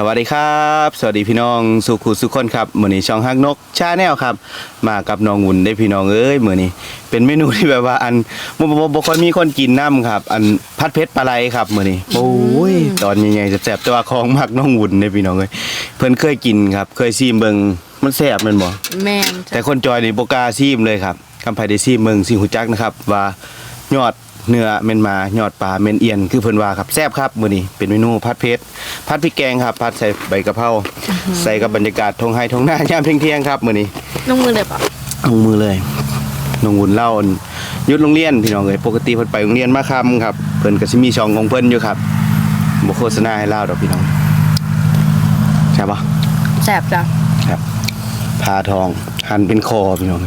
สวัสดีครับ สวัสดีพี่น้องสุขุสุขคนครับมื้อนี้ช่องฮักนกชาแนลครับ มากับน้องหุ่นได้พี่น้องเอ้ยมื้อนี้ เป็นเมนูที่แบบว่าอันบ่บ่บ่บ่ค่อยมีคนกินน้ำครับ อันพัดเพชรปลาไหลครับมื้อนี้โอ้ยตอนใหญ่ๆแซ่บๆแต่ว่าของมักน้องหุ่นได้พี่น้องเอ้ยเพิ่นเคยกินครับ เคยซีมเบิ่งมันแซ่บแม่นบ่แม่นแต่จ้ะคนจอยนี่บ่กล้าซีมเลยครับคำไผได้ซีมเบิ่งสิฮู้จักนะครับ ว่ายอด เนื้อเม่นมายอดปลาเม่นเอียนคือเพิ่นว่าครับแซ่บครับมื้อนี้เป็นเมนูผัดเผ็ดผัดพริกแกงครับผัดใส่ใบกะเพราใส่กับบรรยากาศทงไฮทงหน้ายามเที่ยงๆครับมื้อนี้น้องมือเลยปะลงมือเลยน้องวุ่นเล่าอั่นหยุดโรงเรียนพี่น้องเอ้ยปกติเพิ่นไปโรงเรียนมาค่ำครับเพิ่นก็สิมีช่องของเพิ่นอยู่ครับบ่โฆษณาให้เล่าดอกพี่น้องใช่ปะแสบจ้ะครับพาทองหั่นเป็นคอพี่น้อง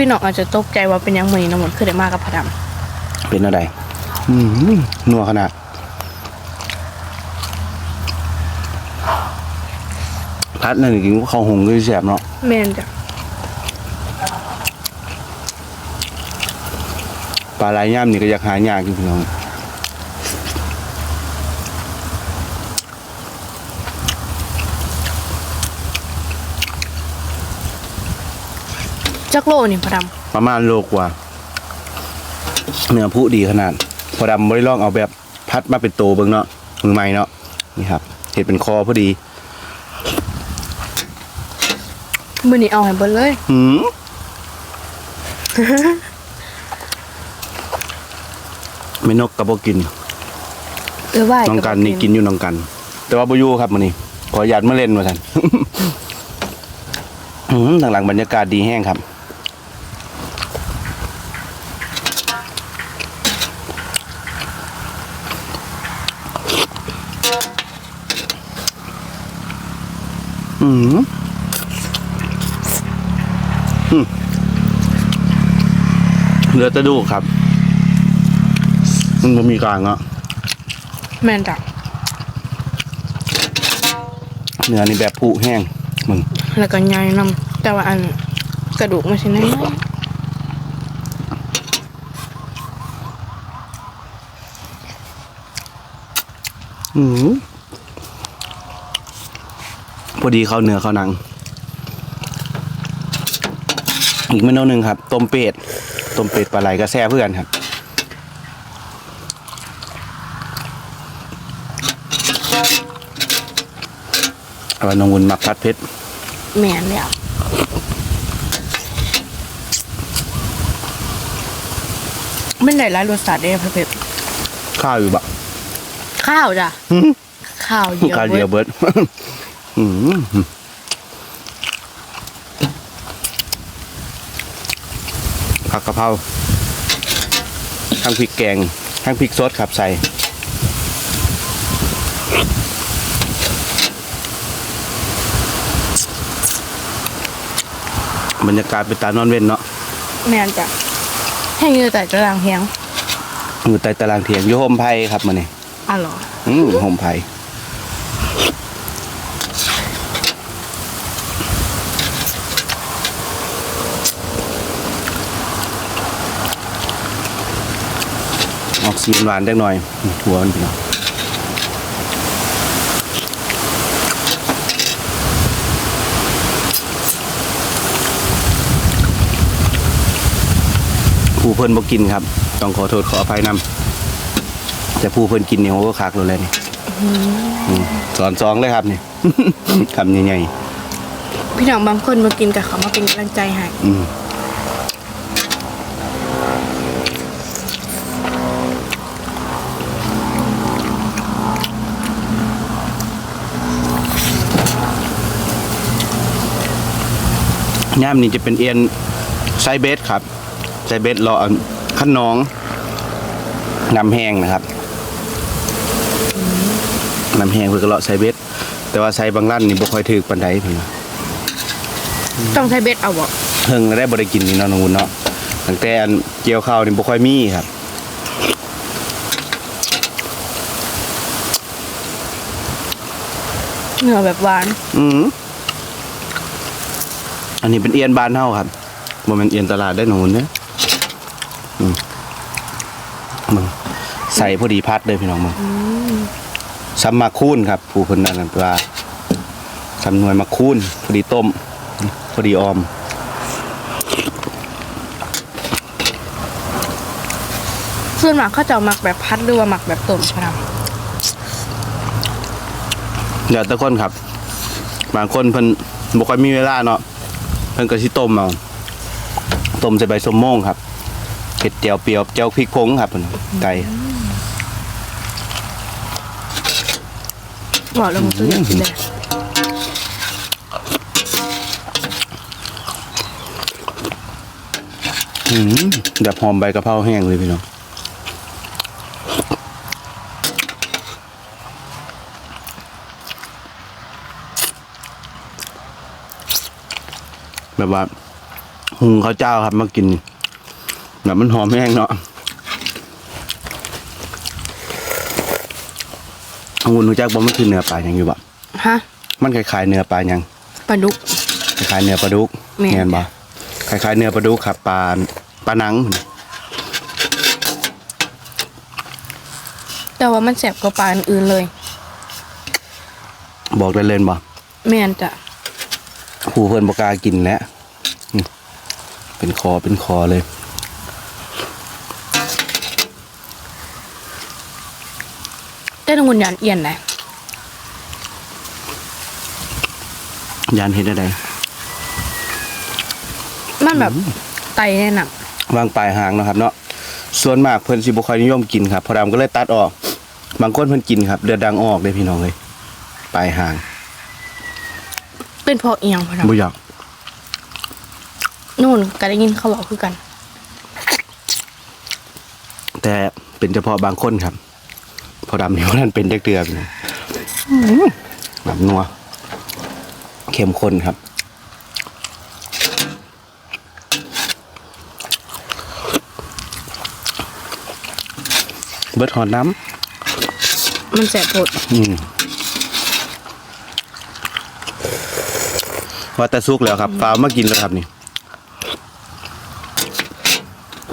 พี่น้องอาจจะตกใจว่าเป็นหยังมือนี้น้องหมดคือได้มากกับพระดเป็นอะไรอืมนัวขนาด พัดนั่นกินข้าวหงก็แสบเนาะำแม่นจ้ะปลาไหลย่ำนี่ก็อยากหายากอยู่พี่น้ จักโลนี่พระดประมาณโลกว่า เนื้อผู้ดีขนาด พอดำบริลองเอาแบบพัดมาเป็นโตเบิ่งเนาะมือใหม่เนาะนี่ครับเห็ดเป็นคอพอดีำมือนี้เอาให้เบิดเลย หืมไม่นกกระบอกกิน เออไหวน้องกันนี่กินอยู่น้องกัน แต่ว่าบอยู่ครับมันนี่ขออนุญาตมาเล่นมาท่านอืมทางหลังบรรยากาศดีแห้งครับ อืมอืมเหลือแต่ดูกครับ มันบ่มีกลางอะแม่นจ้ะเนื้อนี่แบบผุแห้งมึงแล้วก็ใหญ่นำแต่ว่าอันกระดูกไม่ใช่น้อยอืม พอดีเข้าเนื้อเข้าหนัง อีกเมนูหนึ่งครับต้มเป็ดต้มเป็ดปลาไหลกระแซ่เพื่อนครับเอาน้องวุนมักพัดเพชรแม่นแล้วไม่ได้หลายรสชาติเด้พระเพชรข้าวอยู่บะข้าวจ้ะหืมข้าวเดียวข้าวเดียวเบิดเบิด อืมผักกะเพราทั้งพริกแกงทั้งพริกสดครับใส่บรรยากาศเป็นตานอนเว้นเนาะแม่นจ้ะให้เงือแต่กระลังเฮียงอยู่ใต้ตารางเถียงอยู่โฮมไพครับมาเนี่ยอ๋อเหรออืมโฮมไพ ออกสีหวานได้หน่อยหัวมันพี่น้องผู้เพิ่นบ่กินครับ ต้องขอโทษขออภัยนำแต่ผู้เพิ่นกินเนี่ยโอ้คักเลยนี่อืมสอนสองเลยครับนี่คำใหญ่พี่น้องบางคนมากินกับเขามาเป็นกำลังใจให้ ย่ามนี่จะเป็นเอียนไซเบสครับไซเบสรอขั้นน้องน้ำแห้งนะครับน้ำแห้งเพื่อก็เลาะไซเบสแต่ว่าไซบางร้านนี่บ่ค่อยถือปานใดพี่น้องต้องใช้เบ็ดเอาบ่เพิ่งได้บ่ได้กินนี่เนาะน้องวุ้นเนาะตั้งแต่อันเกี่ยวข้าวนี่บ่ค่อยมีครับเนื้อแบบหวาน อืม อันนี้เป็นเอียนบ้านเฮาครับบ่แม่นเอียนตลาดได้น้องวุ้นเด้ออืมมึงใส่พอดีพัดเลยพี่น้องมึงซ้ำมาคูนครับ ผู้คนนั้นนะว่าสำนวยมาคูนพอดีต้ม พอดีออมส่วนมากเขาจะเอาหมักแบบพัดหรือว่าหมักแบบต้มพะดเดี๋ยวแตะคนครับ บางคนเพิ่นบ่ค่อยมีเวลาเนาะเพิ่นก็สิต้มเอาต้มใส่ใบส้มโม่งครับเผ็ดเจียวเปรียวเจียวพริกผงครับเพิ่นไก่ำบอกแล้วมันซื้ออยากกินเลยอืมแบบหอมใบกะเพราแห้งเลยพี่น้อง แบบว่าหุงข้าวเจ้าครับมากินแบบมันหอมแห้งเนาะองุ่นรู้จักบ่มันคือเนื้อปลาอย่างอยู่บ่ฮะมันคล้ายๆเนื้อปลาอย่างปลาดุกคล้ายๆเนื้อปลาดุกแม่นเห็นบ่คล้ายๆเนื้อปลาดุกครับปลาปลาหนัง แต่ว่ามันแสบกว่าปลาอื่นๆเลย บอกได้เล่นบ่แม่นจ้ะ หูเพิ่นบ่กล้ากินแล้วอืมเป็นคอเป็นคอเลยแต่ตรงุนยันเอียนเลยยานเห็นได้มันแบบไตแน่นอนวางปลายหางเนาะครับ เนาะส่วนมากเพิ่นสิบ่ค่อยนิยมกินครับพอดำก็เลยตัดออก บางคนเพิ่นกินครับเลือดดังออกเลยพี่น้องเลยปลายหาง เป็นเพราะเอียงพะดบ่อยากำนู่นก็ได้ยินเขาบอกคือกัน แต่เป็นเฉพาะบางคนครับ พอดำนี่ว่านั่นเป็นจักเตือพี่น้องอื้อหือแบบนัวเข้มข้นครับเบิดหอดน้ำมันแสบปวดอืม ว่าแต่ซุกแล้วครับฟ้าวมากินแล้วครับนี่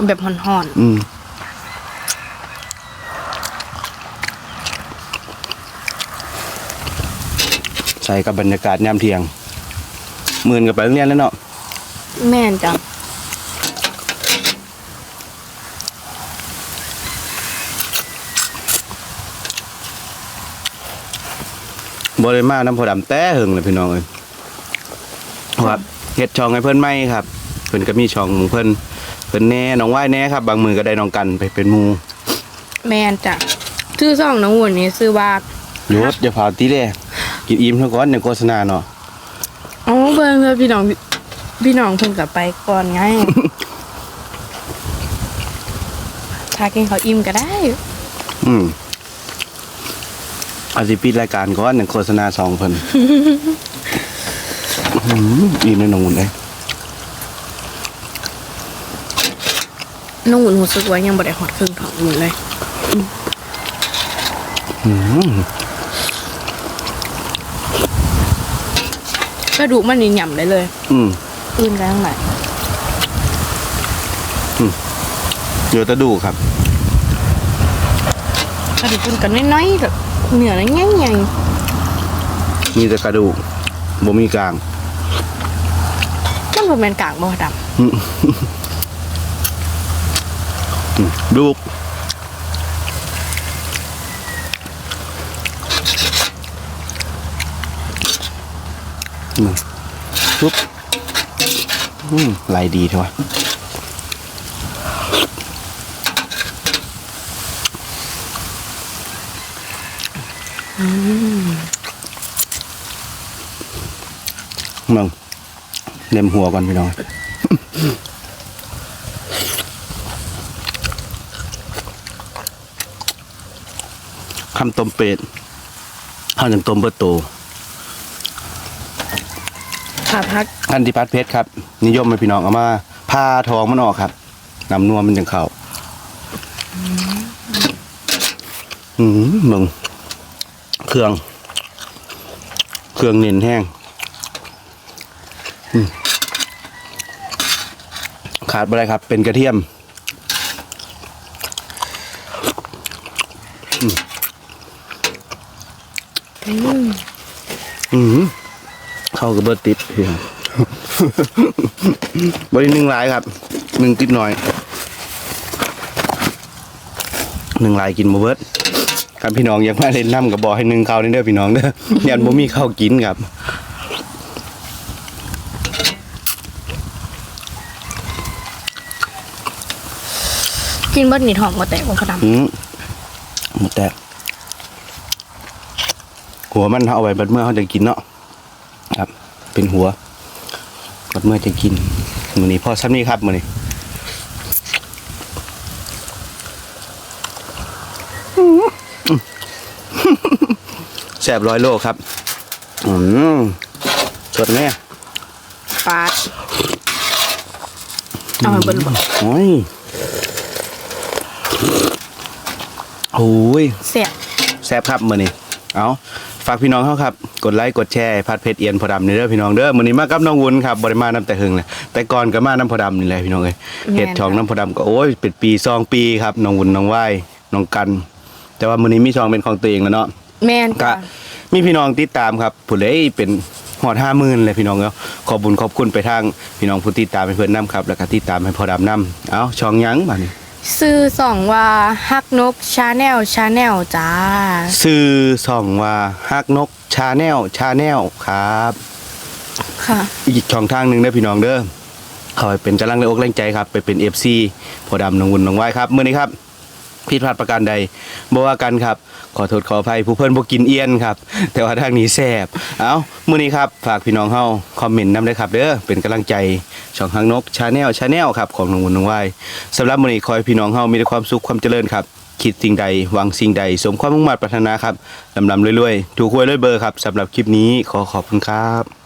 แบบห่อนอืมใส่กับบรรยากาศยามเที่ยงหมื่นกับไปโรงเรียนแล้วเนาะๆ แม่นจ้ะบริมาน้ำพอดำแต่หึงเลยพี่น้องเอ้ย ครับเฮ็ดช่องให้เพิ่นไหมครับเพิ่นก็มีช่องของเพิ่นเพิ่นแน่น้องว่ายแน่ครับ บางมือก็ได้น้องกันไปเป็นหมูแม่นจ้ะชื่อซ่องน้องวุ่นนี่ซื้อว่าหยุดอย่าพาตีเด้กินอิ่มเท่าก่อนในโฆษณาเนาะอ๋อเบิ่งเลยพี่น้องพี่น้องเพิ่งกลับไปก่อนไงถ้ากินเขาวอิ่มก็ได้ อืมอาจสิปิดรายการก่อนในโฆษณาสองเพิ่น อืมอิ่มเลยน้องหุ่นเลยน้องหุ่นรู้สึกว่ายังบ่ได้หอดครึ่งของหุ่นเลยอืมกระดูกมันนี่หย่ำได้เลย อืมอื่นได้ทั้งหลายเดี๋ยวจะดูครับกระดูกมันกันน้อยๆแบบเหนือง่ายมีแต่กระดูกบ่มีกลางๆมัน บ่แม่นกางบ่ดำอืมอืมดูกปุ๊บอืมลายดีเถอะวะมึง เล็มหัวก่อนพี่น้องคำต้มเป็ดข้าวหนึ่งต้มเบอร์โตค่ะพักอันที่พัดเพชรครับ นิยมให้พี่น้องเอามาผ่าทองมันออกครับนำนวมมันจังเข้าอืมมึงเครื่อง เครื่องเน้นแห้งอืม ขาดอะไรครับ เป็นกระเทียมอืมเข้ากับเบอร์ติดเพียงบริหนึ่งลายครับหนึ่งติดหน่อยหนึ่งลายกินบ่เบิดครับพี่น้องอยากมาเล่นน้ำกับบอกให้หนึ่งข้าวนี่เด้อพี่น้องเด้อยันบ่มีข้าวกินครับ กินเบิดนี่ท้องบ่แตกบ่พอดำอืมหมดแตก หัวมันเอาไว้บัดเมื่อเขาจะกินเนาะครับ เป็นหัวบัดเมื่อจะกินมือนี้พอซ้ำนี้ครับมือนี้แสบร้อยโลครับ อืมสดไหมปาดเอามาเบิดบ่โอ้ย โอ้ยเสียบแซบครับมื้อนี้เอาฝากพี่น้องเขาครับ กดไลค์กดแชร์พัดเพชรเอียนพอดำนี่เด้อพี่น้องเด้อมื้อนี้มากับน้องวุ้นครับบ่ได้มาน้ำแต่หึงเลยแต่ก่อนก็มาน้ำพอดำนี่แหละพี่น้องเอ้ยเฮ็ดช่องน้ำพอดำก็โอ้ยเป็นปีสองปีครับน้องวุ้นน้องว่ายน้องกัน แต่ว่ามื้อนี้มีช่องเป็นของตัวเองแล้วเนาะแม่นก็จ้ะมีพี่น้องติดตามครับผู้ใดเป็นหอดห้าหมื่นเลยพี่น้องเนาะขอบบุญขอบคุณไปทางพี่น้องผู้ติดตามให้เพื่อนนํครับแล้วก็ติดตามให้พอดำนํเอาช่องหยังบัดนี้ ซื้อสองว่าฮักนกชาแนลชาแนลจ้าชื่อช่องว่าฮักนกชาแนลชาแนลครับ ค่ะ อีกช่องทางหนึ่งเด้อพี่น้องเด้อเข้าไปเป็นกำลังแรงอกแรงใจครับ ไปเป็น FC พอดำนองวุ่นน้องไว้ครับมื้อนี้ครับ ผิดพลาดประการใดบ่ว่ากันครับ ขอโทษขออภัยผู้เพิ่นบ่กินเอียนครับ แต่ว่าทางนี้แซ่บเอ้ามื้อนี้ครับ ฝากพี่น้องเฮาคอมเมนต์นำด้ครับเด้อเป็นกำลังใจช่องทางนกชาแนลชาแนลครับของน้องวุ่นน้องไว้สำหรับมื้อนี้ขอให้พี่น้องเฮามีแต่ความสุขความเจริญครับ คิดสิ่งใดหวังสิ่งใด สมความมุ่งมั่นปรารถนาครับลำลำรวยๆถูกหวยรวยเบอร์ครับสำหรับคลิปนี้ขอขอบคุณครับ